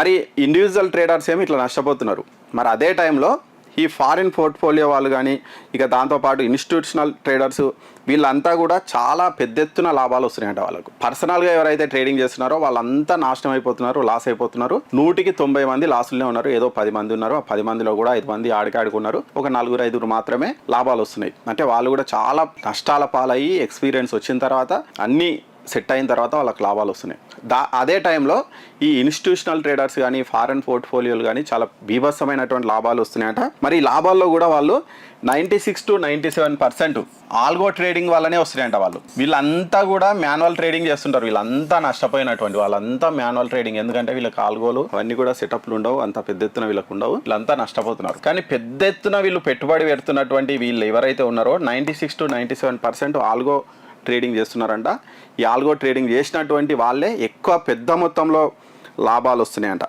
మరి individual traders ఏమి ఇట్లా నష్టపోతున్నారు. మరి అదే టైంలో ఈ ఫారిన్ పోర్ట్ఫోలియో వాళ్ళు కానీ ఇక దాంతోపాటు ఇన్స్టిట్యూషనల్ ట్రేడర్స్ వీళ్ళంతా కూడా చాలా పెద్ద ఎత్తున లాభాలు వస్తున్నాయంట వాళ్ళకు. పర్సనల్గా ఎవరైతే ట్రేడింగ్ చేస్తున్నారో వాళ్ళంతా నాశనం అయిపోతున్నారు లాస్ అయిపోతున్నారు. నూటికి తొంభై మంది లాసులనే ఉన్నారు. ఏదో పది మంది ఉన్నారు. ఆ పది మందిలో కూడా ఐదు మంది ఆడికాడుకున్నారు. ఒక నలుగురు ఐదుగురు మాత్రమే లాభాలు వస్తున్నాయి. అంటే వాళ్ళు కూడా చాలా నష్టాల పాలయ్యి ఎక్స్పీరియన్స్ వచ్చిన తర్వాత అన్ని సెట్ అయిన తర్వాత వాళ్ళకి లాభాలు వస్తున్నాయి. దా అదే టైంలో ఈ ఇన్స్టిట్యూషనల్ ట్రేడర్స్ కానీ ఫారెన్ పోర్ట్ఫోలియోలు కానీ చాలా బీభత్సమైనటువంటి లాభాలు వస్తున్నాయట. మరి ఈ లాభాల్లో కూడా వాళ్ళు ninety six to ninety seven percent algo trading వల్లనే వస్తున్నాయంట వాళ్ళు. వీళ్ళంతా కూడా మాన్యువల్ ట్రేడింగ్ చేస్తుంటారు. వీళ్ళంతా నష్టపోయినటువంటి వాళ్ళంతా మాన్యువల్ ట్రేడింగ్ ఎందుకంటే వీళ్ళకి ఆల్గోలు అవన్నీ కూడా సెటప్లు ఉండవు అంత పెద్ద ఎత్తున వీళ్ళకు ఉండవు. వీళ్ళంతా నష్టపోతున్నారు. కానీ పెద్ద ఎత్తున వీళ్ళు పెట్టుబడి పెడుతున్నటువంటి వీళ్ళు ఎవరైతే ఉన్నారో ninety six to ninety seven percent algo trading చేస్తున్నారంట. ఈ ఆల్గో ట్రేడింగ్ చేసినటువంటి వాళ్ళే ఎక్కువ పెద్ద మొత్తంలో లాభాలు వస్తున్నాయంట.